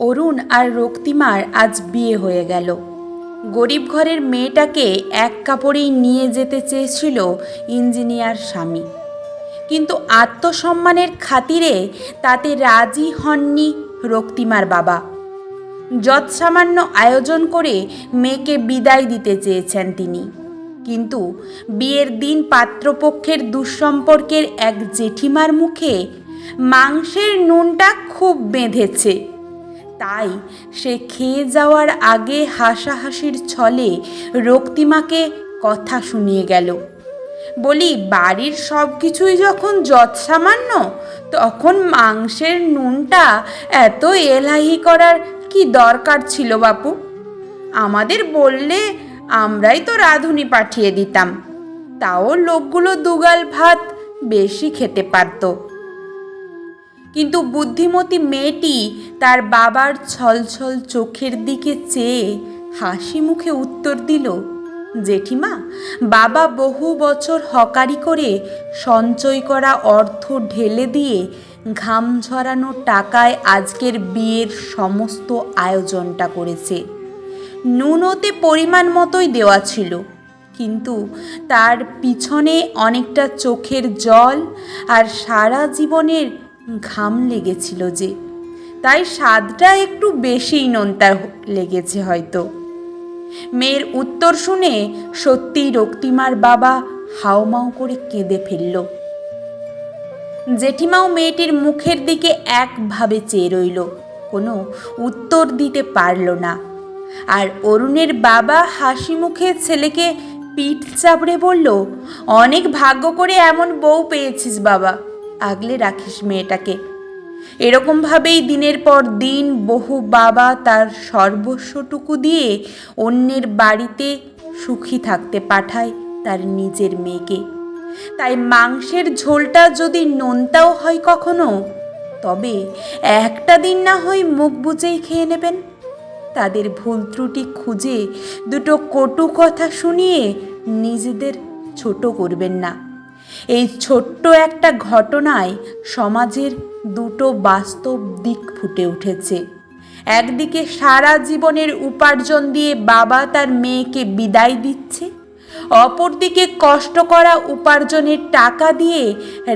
অরুণ আর রক্তিমার আজ বিয়ে হয়ে গেল। গরিব ঘরের মেয়েটাকে এক কাপড়েই নিয়ে যেতে চেয়েছিল ইঞ্জিনিয়ার স্বামী। কিন্তু আত্মসম্মানের খাতিরে তাতে রাজি হননি রক্তিমার বাবা। যৎসামান্য আয়োজন করে মেয়েকে বিদায় দিতে চেয়েছেন তিনি। কিন্তু বিয়ের দিন পাত্রপক্ষের দুঃসম্পর্কের এক জেঠিমার মুখে মাংসের নুনটা খুব বেঁধেছে। তাই সে খেয়ে যাওয়ার আগে হাসাহাসির ছলে রক্তিমাকে কথা শুনিয়ে গেল। বলি, বাড়ির সব কিছুই যখন যৎসামান্য, তখন মাংসের নুনটা এত এলাহি করার কি দরকার ছিল বাপু? আমাদের বললে আমরাই তো রাঁধুনি পাঠিয়ে দিতাম। তাও লোকগুলো দুগাল ভাত বেশি খেতে পারতো। কিন্তু বুদ্ধিমতী মেয়েটি তার বাবার ছলছল চোখের দিকে চেয়ে হাসি মুখে উত্তর দিল, জেঠিমা, বাবা বহু বছর হকারি করে সঞ্চয় করা অর্থ ঢেলে দিয়ে ঘাম ঝরানো টাকায় আজকের বিয়ের সমস্ত আয়োজনটা করেছে। নুনতে পরিমাণ মতোই দেওয়া ছিল, কিন্তু তার পিছনে অনেকটা চোখের জল আর সারা জীবনের ঘাম লেগেছিল যে, তাই স্বাদটা একটু বেশিই নোনতা লেগেছে হয়তো। মেয়ের উত্তর শুনে সত্যিই রক্তিমার বাবা হাউমাউ করে কেঁদে ফেলল। জেঠিমাও মেয়েটির মুখের দিকে একভাবে চেয়ে রইল, কোনো উত্তর দিতে পারল না। আর অরুণের বাবা হাসি মুখে ছেলেকে পিঠ চাপড়ে বলল, অনেক ভাগ্য করে এমন বউ পেয়েছিস বাবা। আগলে রাখিস মেয়েটাকে। এরকমভাবেই দিনের পর দিন বহু বাবা তার সর্বস্বটুকু দিয়ে অন্যের বাড়িতে সুখী থাকতে পাঠায় তার নিজের মেয়েকে। তাই মাংসের ঝোলটা যদি নোনতাও হয় কখনো, তবে একটা দিন না হয় মুখ বুঝেই খেয়ে নেবেন। তাদের ভুল ত্রুটি খুঁজে দুটো কটু কথা শুনিয়ে নিজেদের ছোট করবেন না। এই ছোট্ট একটা ঘটনায় সমাজের দুটো বাস্তব দিক ফুটে উঠেছে। একদিকে সারা জীবনের উপার্জন দিয়ে বাবা তার মেয়েকে বিদায় দিচ্ছে, অপরদিকে কষ্ট করা উপার্জনের টাকা দিয়ে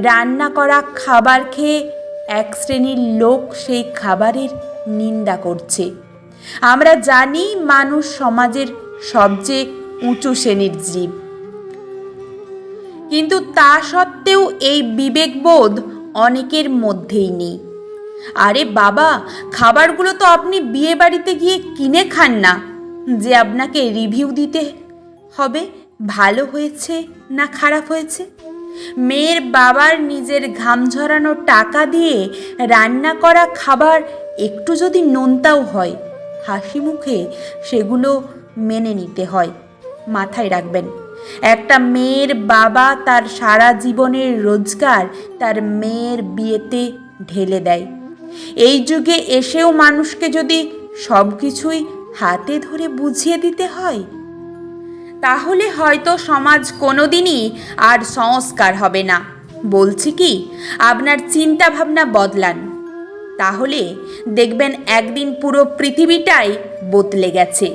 রান্না করা খাবার খেয়ে এক শ্রেণির লোক সেই খাবারের নিন্দা করছে। আমরা জানি মানুষ সমাজের সবচেয়ে উঁচু শ্রেণির জীব। কিন্তু তা সত্ত্বেও এই বিবেকবোধ অনেকের মধ্যেই নেই। আরে বাবা, খাবারগুলো তো আপনি বিয়ে বাড়িতে গিয়ে কিনে খান না, যে আপনাকে রিভিউ দিতে হবে। ভালো হয়েছে না খারাপ হয়েছে? মেয়ের বাবার নিজের ঘাম ঝরানো টাকা দিয়ে রান্না করা খাবার একটু যদি নোনতাও হয় হাসি মুখে সেগুলো মেনে নিতে হয়। মাথায় রাখবেন। একটা মেয়ের বাবা তার সারা জীবনের রোজগার তার মেয়ের বিয়েতে ঢেলে দেয়। এই যুগে এসেও মানুষকে যদি সব কিছুই হাতে ধরে বুঝিয়ে দিতে হয়, তাহলে হয়তো সমাজ কোনোদিনই আর সংস্কার হবে না। বলছি কি, আপনার চিন্তা ভাবনা বদলান। তাহলে দেখবেন একদিন পুরো পৃথিবীটাই বদলে গেছে।